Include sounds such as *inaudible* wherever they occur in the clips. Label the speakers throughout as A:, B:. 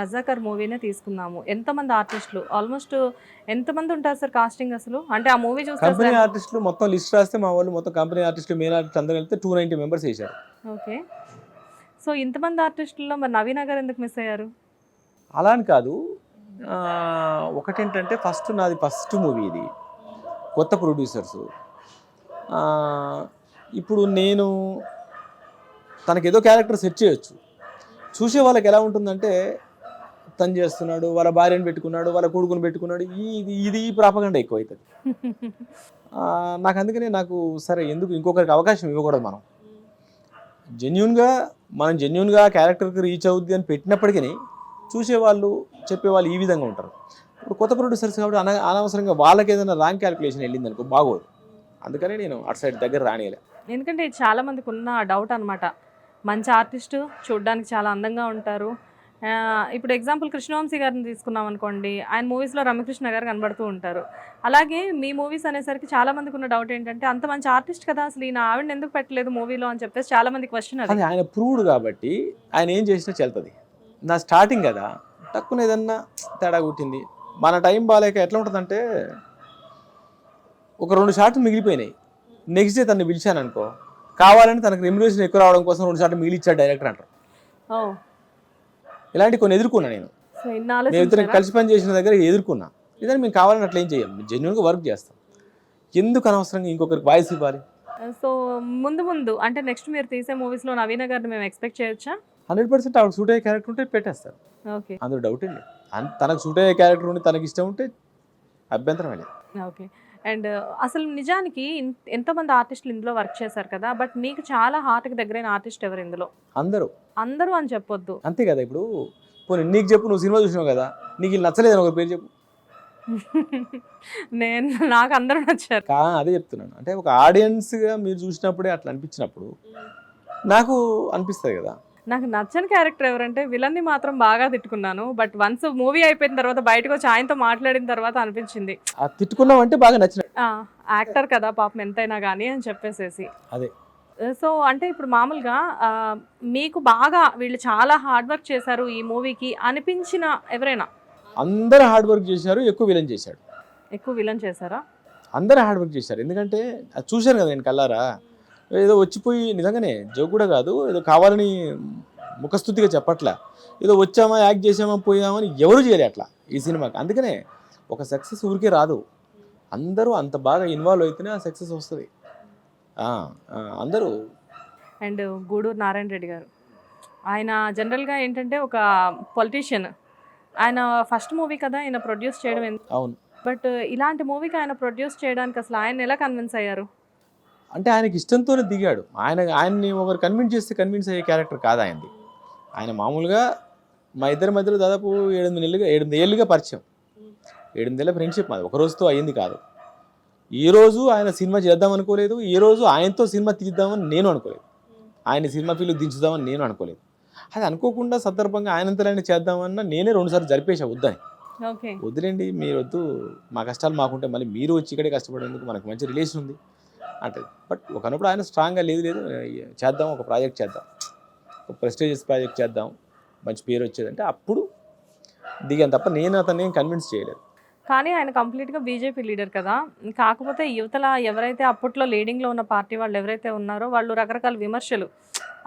A: రజాకర్ మూవీనే తీసుకున్నాము ఎంతమంది ఆర్టిస్టులు ఆల్మోస్ట్ ఎంతమంది ఉంటారు సార్ కాస్టింగ్ అసలు? అంటే ఆ మూవీ చూస్తే
B: కంపెనీ ఆర్టిస్టులు మొత్తం లిస్ట్ రాస్తే మా వాళ్ళు మొత్తం కంపెనీ ఆర్టిస్టులు మెయిన్ ఆర్టిస్ట్ అందరూ వెళ్తే టూ నైంటీ మెంబర్స్ వేశారు.
A: ఓకే. సో ఇంతమంది ఆర్టిస్టుల్లో మరి నవీన గారు ఎందుకు మిస్ అయ్యారు?
B: అలా అని కాదు. ఒకటేంటంటే ఫస్ట్ నాది ఫస్ట్ మూవీ ఇది. కొత్త ప్రొడ్యూసర్స్ ఇప్పుడు నేను తనకి ఏదో క్యారెక్టర్ సెట్ చేయొచ్చు. చూసే వాళ్ళకి ఎలా ఉంటుందంటే తను చేస్తున్నాడు వాళ్ళ భార్యను పెట్టుకున్నాడు వాళ్ళ కొడుకుని పెట్టుకున్నాడు. ఈ ఇది ఇది ప్రాపగండ ఎక్కువ అవుతుంది నాకు అందుకనే నాకు సరే ఎందుకు ఇంకొకరికి అవకాశం ఇవ్వకూడదు మనం. జెన్యున్గా మనం జెన్యున్గా క్యారెక్టర్కి రీచ్ అవుద్ది అని పెట్టినప్పటికీ చూసేవాళ్ళు చెప్పేవాళ్ళు ఈ విధంగా ఉంటారు. ఇప్పుడు కొత్త ప్రొడ్యూసర్స్ కాబట్టి అన అనవసరంగా వాళ్ళకి ఏదైనా రాంగ్ క్యాలిక్యులేషన్ వెళ్ళింది అనుకో బాగోదు. అందుకనే నేను అటు సైడ్ దగ్గర రానియలే
A: ఎందుకంటే ఇది చాలా మందికి ఉన్న డౌట్ అనమాట మంచి ఆర్టిస్టు చూడడానికి చాలా అందంగా ఉంటారు. ఇప్పుడు ఎగ్జాంపుల్ కృష్ణవంశీ గారిని తీసుకున్నాం అనుకోండి ఆయన మూవీస్లో రమ్యకృష్ణ గారు కనబడుతూ ఉంటారు. అలాగే మీ మూవీస్ అనేసరికి చాలా మందికి ఉన్న డౌట్ ఏంటంటే అంత మంచి ఆర్టిస్ట్ కదా అసలు ఈయన ఆవిడని ఎందుకు పెట్టలేదు మూవీలో అని చెప్పేసి చాలా మంది క్వశ్చన్ అది.
B: ఆయన ప్రూవ్డ్ కాబట్టి ఆయన ఏం చేసినా చెల్తుంది. నా స్టార్టింగ్ కదా తక్కువ ఏదన్నా తేడా కొట్టింది. మన టైం బాగాలేక ఎట్లా ఉంటుందంటే ఒక రెండు షాట్లు మిగిలిపోయినాయి. నెక్స్ట్ డే తను పిలిచాను అనుకో కావాలని తనకు రెమ్యునేషన్ ఎక్కువ రావడం కోసం రెండు షాట్లు మిగిలిచ్చాడు డైరెక్టర్ అంటారు. ఇలాంటి కొన్ని ఎదుర్కొన్నా నేను. మేము ఇద్దరం కలిసి పని చేసిన దగ్గర ఎదుర్కొన్నా. ఇదని మేము కావాలని అట్లా ఏం చేయం. జెన్యున్గా వర్క్ చేస్తాం. ఎందుకు అనవసరంగా ఇంకొకరికి వాయిస్ ఇవ్వాలి?
A: సో ముందు ముందు అంటే నెక్స్ట్ మీరు తీసే మూవీస్లో నవీన గారిని మేము ఎక్స్పెక్ట్ చేయొచ్చా?
B: హండ్రెడ్ పర్సెంట్ ఆవిడ సూట్ అయ్యే క్యారెక్టర్ ఉంటే పెట్టేస్తారు.
A: ఓకే
B: అందులో డౌట్ అన్- తనకు సూట్ అయ్యే క్యారెక్టర్ ఉండి తనకి ఇష్టం ఉంటే అభ్యంతరం లేదు.
A: ఓకే అండ్ అసలు నిజానికి ఎంతోమంది ఆర్టిస్టులు ఇందులో వర్క్ చేశారు కదా బట్ మీకు చాలా హార్ట్కి దగ్గరైన ఆర్టిస్ట్ ఎవరు ఇందులో?
B: అందరూ.
A: అందరూ అని చెప్పొద్దు.
B: అంతే కదా ఇప్పుడు? పోనీ నీకు చెప్పు నువ్వు సినిమా చూసినావు కదా నీకు ఇది నచ్చలేదని ఒక పేరు చెప్పు. *laughs*
A: నేను నాకు అందరూ నచ్చారు.
B: అదే చెప్తున్నాను. అంటే ఒక ఆడియన్స్గా మీరు చూసినప్పుడే అట్లా అనిపించినప్పుడు నాకు అనిపిస్తుంది కదా.
A: నాకు నచ్చని క్యారెక్టర్ ఎవరంటే విలన్ని మాత్రం బాగా తిట్టుకున్నాను. బట్ వన్స్ మూవీ అయిపోయిన తర్వాత బయటకు వచ్చి ఆయనతో మాట్లాడిన తర్వాత అనిపించింది.
B: ఆ తిట్టుకున్నావంటే బాగా నచ్చిన
A: యాక్టర్ కదా పాపం ఎంతైనా కానీ అని చెప్పేసేసి.
B: అదే.
A: సో అంటే ఇప్పుడు మామూలుగా మీకు బాగా వీళ్ళు చాలా హార్డ్ వర్క్ చేశారు ఈ మూవీకి అనిపించిన ఎవరైనా?
B: అందరూ హార్డ్ వర్క్ చేశారు ఎక్కువ విలన్ చేశాడు.
A: ఎక్కువ విలన్ చేశారా?
B: అందరూ హార్డ్ వర్క్ చేశారు. ఎందుకంటే చూశాను కదా నేను కల్లారా? ఏదో వచ్చిపోయి నిజంగానే జోక్ కూడా కాదు ఏదో కావాలని ముఖస్థుతిగా చెప్పట్లే. ఏదో వచ్చామా యాక్ట్ చేసామా పోయామని ఎవరు చేయలే అట్లా ఈ సినిమాకి. అందుకనే ఒక సక్సెస్ ఊరికే రాదు. అందరూ అంత బాగా ఇన్వాల్వ్ అయితేనే ఆ సక్సెస్ వస్తుంది. అందరూ.
A: అండ్ గూడూరు నారాయణ రెడ్డి గారు. ఆయన జనరల్గా ఏంటంటే ఒక పొలిటీషియన్ ఆయన ఫస్ట్ మూవీ కదా ఆయన ప్రొడ్యూస్ చేయడం
B: అవును.
A: బట్ ఇలాంటి మూవీకి ఆయన ప్రొడ్యూస్ చేయడానికి అసలు ఆయన ఎలా కన్విన్స్ అయ్యారు?
B: అంటే ఆయనకి ఇష్టంతోనే దిగాడు. ఆయన ఆయన్ని ఒకరు కన్విన్స్ చేస్తే కన్విన్స్ అయ్యే క్యారెక్టర్ కాదు ఆయనది. ఆయన మామూలుగా మా ఇద్దరి మధ్యలో దాదాపు ఏడెనిమిది నెలలుగా ఎనిమిది ఏళ్ళుగా పరిచయం. ఏడెనిమిదేళ్ళ ఫ్రెండ్షిప్ మాది. ఒక రోజుతో అయ్యింది కాదు. ఈ రోజు ఆయన సినిమా చేద్దాం అనుకోలేదు. ఈ రోజు ఆయనతో సినిమా తీద్దామని నేను అనుకోలేదు. ఆయన సినిమా ఫీల్డ్ దించుదామని నేను అనుకోలేదు. అది అనుకోకుండా సందర్భంగా ఆయనంతలైనా చేద్దామన్నా నేనే రెండుసార్లు జరిపేసా వద్దని.
A: ఓకే.
B: వదిలేండి మీరు వద్దు మా కష్టాలు మాకుంటే మళ్ళీ మీరు వచ్చి ఇక్కడే కష్టపడేందుకు మనకు మంచి రిలేషన్ ఉంది. అంటే బట్ ఒకనప్పుడు ఆయన స్ట్రాంగ్గా లేదు లేదు. చేద్దాం ఒక ప్రాజెక్ట్ చేద్దాం. ఒక ప్రెస్టేజియస్ ప్రాజెక్ట్ చేద్దాం. మంచి పేరు వచ్చేదంటే అప్పుడు దిగాను తప్ప నేను అతన్ని కన్విన్స్ చేయలేదు.
A: కానీ ఆయన కంప్లీట్గా బీజేపీ లీడర్ కదా. కాకపోతే యువతల ఎవరైతే అప్పట్లో లీడింగ్లో ఉన్న పార్టీ వాళ్ళు ఎవరైతే ఉన్నారో వాళ్ళు రకరకాల విమర్శలు.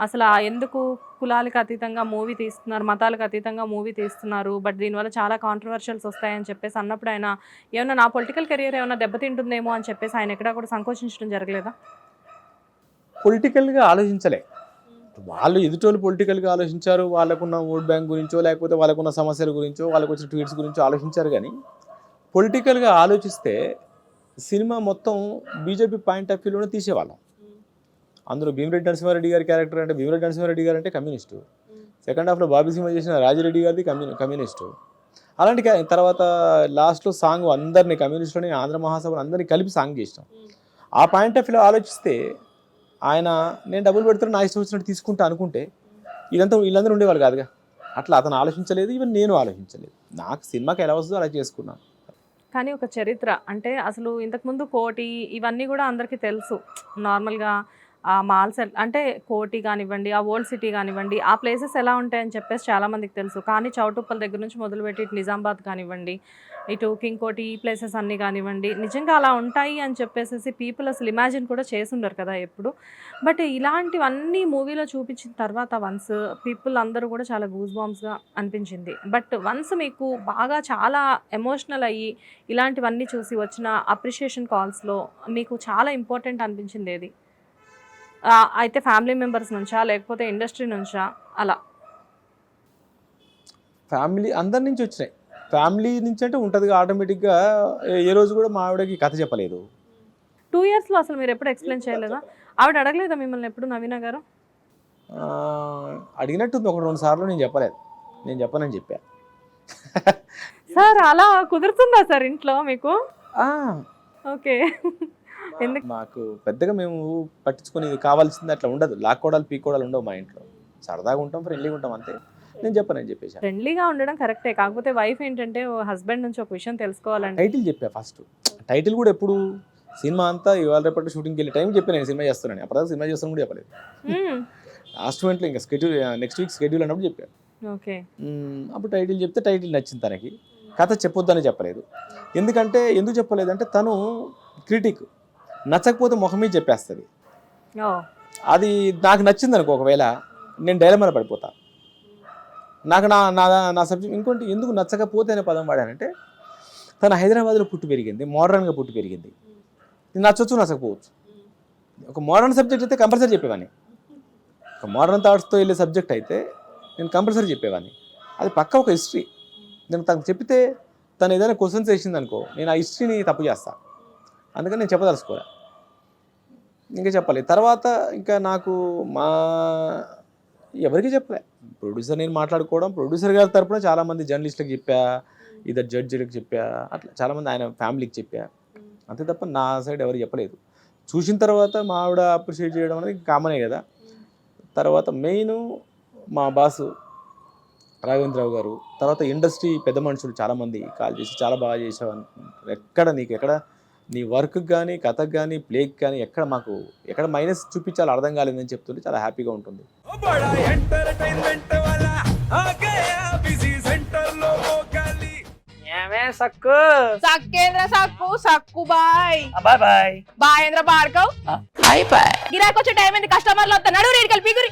A: అసలు ఎందుకు కులాలకు అతీతంగా మూవీ తీస్తున్నారు మతాలకు అతీతంగా మూవీ తీస్తున్నారు బట్ దీనివల్ల చాలా కాంట్రవర్షియల్స్ వస్తాయని చెప్పేసి అన్నప్పుడు ఆయన ఏమన్నా నా పొలిటికల్ కెరియర్ ఏమైనా దెబ్బతింటుందేమో అని చెప్పేసి ఆయన ఎక్కడా కూడా సంకోచించడం జరగలేదా?
B: పొలిటికల్గా ఆలోచించలే. వాళ్ళు ఎదుటోళ్ళు పొలిటికల్గా ఆలోచించారు. వాళ్ళకున్న ఓట్ బ్యాంక్ గురించో లేకపోతే వాళ్ళకున్న సమస్యల గురించో వాళ్ళకు వచ్చిన ట్వీట్స్ గురించో ఆలోచించారు కానీ పొలిటికల్గా ఆలోచిస్తే సినిమా మొత్తం బీజేపీ పాయింట్ ఆఫ్ వ్యూలోనే తీసేవాళ్ళం. అందులో భీమిరెడ్డి నరసింహారెడ్డి గారి క్యారెక్టర్ అంటే భీమిరెడ్డి నరసింహారెడ్డి గారు అంటే కమ్యూనిస్టు. సెకండ్ హాఫ్లో బాబీ సినిమా చేసిన రాజిరెడ్డి గారిది కమ్యూ కమ్యూనిస్టు. అలాంటి తర్వాత లాస్ట్లో సాంగ్ అందరినీ కమ్యూనిస్టులని ఆంధ్ర మహాసభను అందరినీ కలిపి సాంగ్ చేసినాం. ఆ పాయింట్ ఆఫ్ వ్యూలో ఆలోచిస్తే ఆయన నేను డబ్బులు పెడుతున్నా నా ఇష్టం వచ్చినట్టు తీసుకుంటా అనుకుంటే ఇదంతా వీళ్ళందరూ ఉండేవాళ్ళు కాదుగా. అట్లా అతను ఆలోచించలేదు ఈవెన్ నేను ఆలోచించలేదు. నాకు సినిమాకి ఎలా వస్తుందో అలా చేసుకున్నాను.
A: కానీ ఒక చరిత్ర. అంటే అసలు ఇంతకుముందు కోటి ఇవన్నీ కూడా అందరికీ తెలుసు. నార్మల్గా ఆ మాల్స్ అంటే కోటి కానివ్వండి ఆ ఓల్డ్ సిటీ కానివ్వండి ఆ ప్లేసెస్ ఎలా ఉంటాయని చెప్పేసి చాలామందికి తెలుసు. కానీ చౌటుప్పల దగ్గర నుంచి మొదలుపెట్టి ఇటు నిజామాబాద్ కానివ్వండి ఇటు కింగ్కోటి ఈ ప్లేసెస్ అన్నీ కానివ్వండి నిజంగా అలా ఉంటాయి అని చెప్పేసి పీపుల్ అసలు ఇమాజిన్ కూడా చేసుండరు కదా ఎప్పుడు. బట్ ఇలాంటివన్నీ మూవీలో చూపించిన తర్వాత వన్స్ పీపుల్ అందరూ కూడా చాలా గూజ్ బాంబ్స్గా అనిపించింది. బట్ వన్స్ మీకు బాగా చాలా ఎమోషనల్ అయ్యి ఇలాంటివన్నీ చూసి వచ్చిన అప్రిషియేషన్ కాల్స్లో మీకు చాలా ఇంపార్టెంట్ అనిపించింది ఏది? అయితే ఫ్యామిలీ మెంబర్స్ నుంచా లేకపోతే ఇండస్ట్రీ నుంచా అలా?
B: ఫ్యామిలీ అందరి నుంచి వచ్చినాయి. ఫ్యామిలీ నుంచి అంటే ఉంటుంది ఆటోమేటిక్గా ఏ రోజు కూడా మా ఆవిడకి కథ చెప్పలేదు.
A: టూ ఇయర్స్లో అసలు మీరు ఎప్పుడు ఎక్స్ప్లెయిన్ చేయలేదా? ఆవిడ అడగలేదా మిమ్మల్ని ఎప్పుడు నవీన గారు?
B: అడిగినట్టుంది ఒక రెండు సార్లు నేను చెప్పలేదు. నేను చెప్పనని చెప్పా.
A: సార్ అలా కుదురుతుందా సార్ ఇంట్లో మీకు? ఓకే.
B: మాకు పెద్దగా మేము పట్టించుకునేది కావాల్సింది అట్లా ఉండదు. లాక్కోడాలు పీకోడాలు ఉండవు మా ఇంట్లో. సరదాగా ఉంటాం ఫ్రెండ్లీగా ఉంటాం అంతే. నేను చెప్పనని చెప్పేసి
A: ఫ్రెండ్లీగా ఉండడం కరెక్టే. కాకపోతే వైఫ్ ఏంటంటే హస్బెండ్ నుంచి ఒక విషయం తెలుసుకోవాలంటే
B: టైటిల్ చెప్పా ఫస్ట్ టైటిల్ కూడా ఎప్పుడు? సినిమా అంతా ఇవాళ రేపటి షూటింగ్కి వెళ్ళే టైం చెప్పి నేను సినిమా చేస్తున్నాను అప్పటిదాకా సినిమా చేస్తాను కూడా చెప్పలేదు.
A: మ్మ్.
B: లాస్ట్ మూమెంట్లో ఇంకా స్కెడ్యూల్ నెక్స్ట్ వీక్ స్కెడ్యూల్ అన్నప్పుడు చెప్పాను
A: ఓకే
B: మ్మ్, అప్పుడు టైటిల్ చెప్తే టైటిల్ నచ్చింది తనకి. కథ చెప్పొద్దని చెప్పలేదు. ఎందుకంటే ఎందుకు చెప్పలేదంటే తను క్రిటిక్ నచ్చకపోతే ముఖం మీద చెప్పేస్తుంది. అది నాకు నచ్చింది అనుకో ఒకవేళ నేను డైలమాలో పడిపోతా. నాకు నా నా నా సబ్జెక్ట్ ఇంకోటి ఎందుకు నచ్చకపోతే అనే పదం వాడానంటే తను హైదరాబాద్లో పుట్టి పెరిగింది మోడర్న్గా పుట్టి పెరిగింది. ఇది నచ్చొచ్చు నచ్చకపోవచ్చు. ఒక మోడర్న్ సబ్జెక్ట్ అయితే కంపల్సరీ చెప్పేవాడిని. ఒక మోడర్న్ థాట్స్తో వెళ్ళే సబ్జెక్ట్ అయితే నేను కంపల్సరీ చెప్పేవాడిని. అది పక్క ఒక హిస్టరీ నేను తనకు చెప్తే తను ఏదైనా క్వశ్చన్స్ వేసింది అనుకో నేను ఆ హిస్టరీని తప్పు చేస్తా. అందుకని నేను చెప్పదలుచుకోలే. ఇంకా చెప్పాలి. తర్వాత ఇంకా నాకు మా ఎవరికి చెప్పలే. ప్రొడ్యూసర్ నేను మాట్లాడుకోవడం ప్రొడ్యూసర్ గారి తరపున చాలామంది జర్నలిస్టులకు చెప్పా ఇద్దరు జడ్జిలకు చెప్పా అట్లా చాలామంది ఆయన ఫ్యామిలీకి చెప్పా. అంతే తప్ప నా సైడ్ ఎవరు చెప్పలేదు. చూసిన తర్వాత మా ఆవిడ అప్రిషియేట్ చేయడం అనేది కామనే కదా. తర్వాత మెయిన్ మా బాసు రాఘవేంద్రరావు గారు తర్వాత ఇండస్ట్రీ పెద్ద మనుషులు చాలామంది కాల్ చేసి చాలా బాగా చేసావు ఎక్కడ నీకు ఎక్కడ నీ వర్క్ కానీ కథకు కానీ ప్లేకి కానీ ఎక్కడ మాకు ఎక్కడ మైనస్ చూపించాలో అర్థం కాలేదని చెప్తుంటే చాలా హ్యాపీగా ఉంటుంది.
C: సక్కు?
D: సక్కేంద్ర సక్కు సక్కు బాయ్.
C: బాయ్ బాయ్.
D: బాయేంద్ర భార్గవ్
C: బాయ్
D: గిరాకొచ్చే టైం ఏంది? కస్టమర్లు వస్తా నడు రేడికల్ పిగురి.